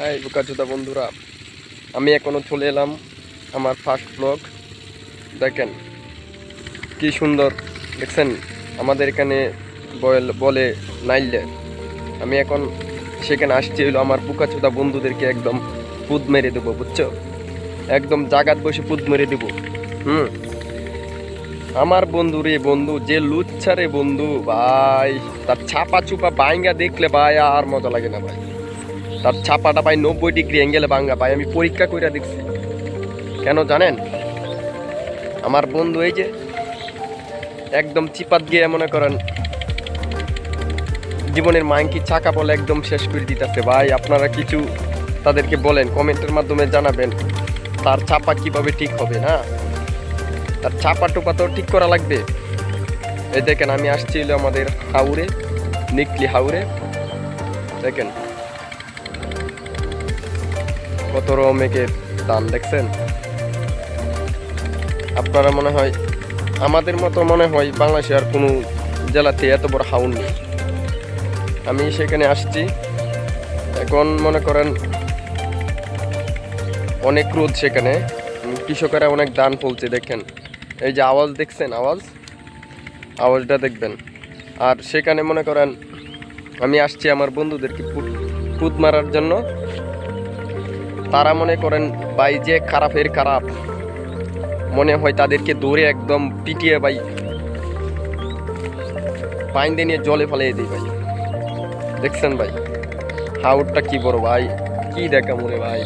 High বোকাচোদা বন্ধুরা, আমি এখনও চলে এলাম আমার ফার্স্ট ব্লগ দেখেন, কি সুন্দর, দেখছেন? আমাদের এখানে বল- বলে নাইলে। আমি এখন সেখানে আসছি হইল আমার বোকাচোদা বন্ধুদেরকে একদম পুদ মেরে দেবো, বুঝছ? একদম জাগাত বসে পুদ মেরে দেবো। হুম? আমার বন্ধু রে বন্ধু, যে লুচ্ছা রে বন্ধু, ভাই, তার ছাপা চুপা বাইঙ্গা দেখলে ভাই আর মজা লাগে না ভাই। তার ছাপাটা ভাই নব্বই ডিগ্রি অ্যাঙ্গেলে ভাঙ্গা ভাই আমি পরীক্ষা করে দেখছি। কেন জানেন? আমার বন্ধু এই যে, একদম চিপাত গিয়ে মনে করেন, জীবনের মাইঙ্কি চাকা বলে একদম শেষ করে দিতেছে। ভাই, আপনারা কিছু তাদেরকে বলেন, কমেন্টের মাধ্যমে জানাবেন, তার চাপা কীভাবে ঠিক হবে, না? তার চাপা টোপা তো ঠিক করা লাগবে। এই দেখেন, আমি আসছি আমাদের হাউরে নিকলি হাউরে দেখেন কত মেঘের দাম দেখছেন? আপনারা মনে হয়, আমাদের মতো মনে হয় বাংলাদেশে আর কোনো জেলাতে এত বড় হাউন নেই। আমি সেখানে আসছি। এখন মনে করেন, অনেক রোদ সেখানে। কৃষকেরা অনেক ধান ফলছে, দেখেন। এই যে আওয়াজ দেখছেন, আওয়াজ? আওয়াজটা দেখবেন। আর সেখানে মনে করেন, আমি আসছি আমার বন্ধুদেরকে পুত মারার জন্য। তারা মনে করেন ভাই যে খারাপের খারাপ। মনে হয় তাদেরকে দৌড়ে একদম পিটিয়ে ভাই, পাইন দিয়ে নিয়ে জলে ফেলিয়ে দিই ভাই। দেখছেন ভাই? হাউটটা কি বড় ভাই? কি দেখা মনে ভাই?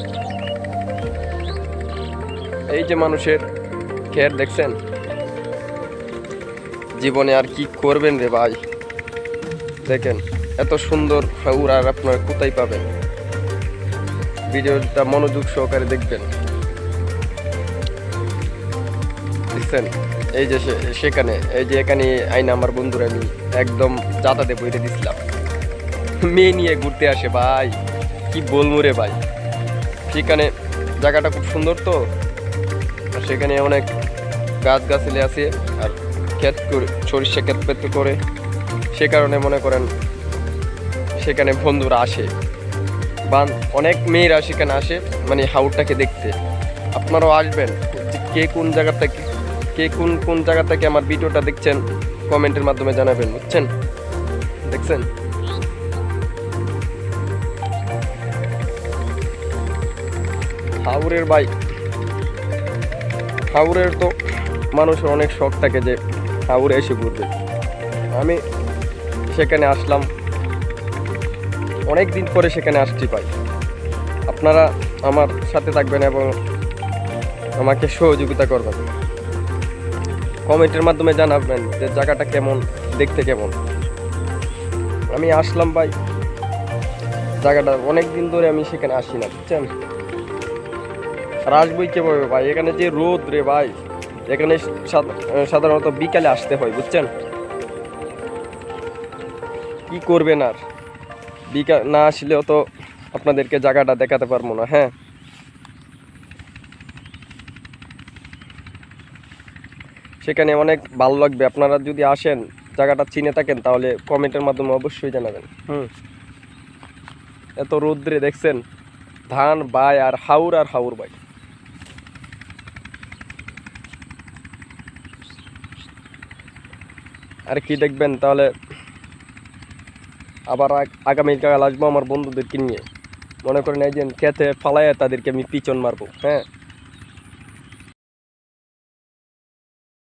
এই যে মানুষের খের, দেখছেন? জীবনে আর কি করবেন রে ভাই? দেখেন, এত সুন্দর হাউর আর আপনারা কোথায় পাবেন? ভিডিওটা মনোযোগ সহকারে দেখবেন। দেখছেন? এই যে সেখানে, এই যে এখানে আইনা আমার বন্ধুরা আমি একদম যাতাতে বইতে দিছিলাম। মেয়ে নিয়ে ঘুরতে আসে, ভাই। কি বলব রে ভাই? সেখানে জায়গাটা খুব সুন্দর তো। আর সেখানে অনেক গাছ গাছালি আছে, আর ক্ষেত করে, সরিষা ক্ষেত করে। সে কারণে মনে করেন সেখানে বন্ধুরা আসে। বান, অনেক মেয়েরা সেখানে আসে মানে হাউরটাকে দেখতে। আপনারাও আসবেন। কে কোন জায়গা থেকে, কে কোন কোন জায়গা থেকে আমার ভিডিওটা দেখছেন, কমেন্টের মাধ্যমে জানাবেন, বুঝছেন? দেখছেন? হাউরের বাই হাউরের তো মানুষের অনেক শখ থাকে যে হাউরে এসে ঘুরবে। আমি সেখানে আসলাম। অনেক দিন পরে সেখানে আসছি পাই আপনারা আমার সাথে থাকবেন এবং আমাকে সহযোগিতা করবেন। কমেন্টের মাধ্যমে জানাবেন যে জায়গাটা কেমন, দেখতে কেমন। আমি আসলাম ভাই। জায়গাটা অনেক দিন ধরে আমি সেখানে আসি না, বুঝছেন? আর আসবই কীভাবে ভাই? এখানে যে রোদ রে ভাই, এখানে সাধারণত বিকালে আসতে হয়, বুঝছেন? কি করবেন আর? বিকাল না আসলেও তো আপনাদেরকে জায়গাটা দেখাতে পারব না হ্যাঁ। সেখানে অনেক ভালো লাগবে আপনারা যদি আসেন জায়গাটা চিনে থাকেন তাহলে কমেন্টের মাধ্যমে অবশ্যই জানাবেন। হুম। এত রৌদ্রে দেখছেন ধান বাই আর হাউর আর হাউর বাই। আর কি দেখবেন তাহলে আবার আগ- আগামীকাল আসব আমার বন্ধুদেরকে নিয়ে। মনে করেন এই যে খেতে ফালাইয়া তাদেরকে আমি পিছন মারবো হ্যাঁ?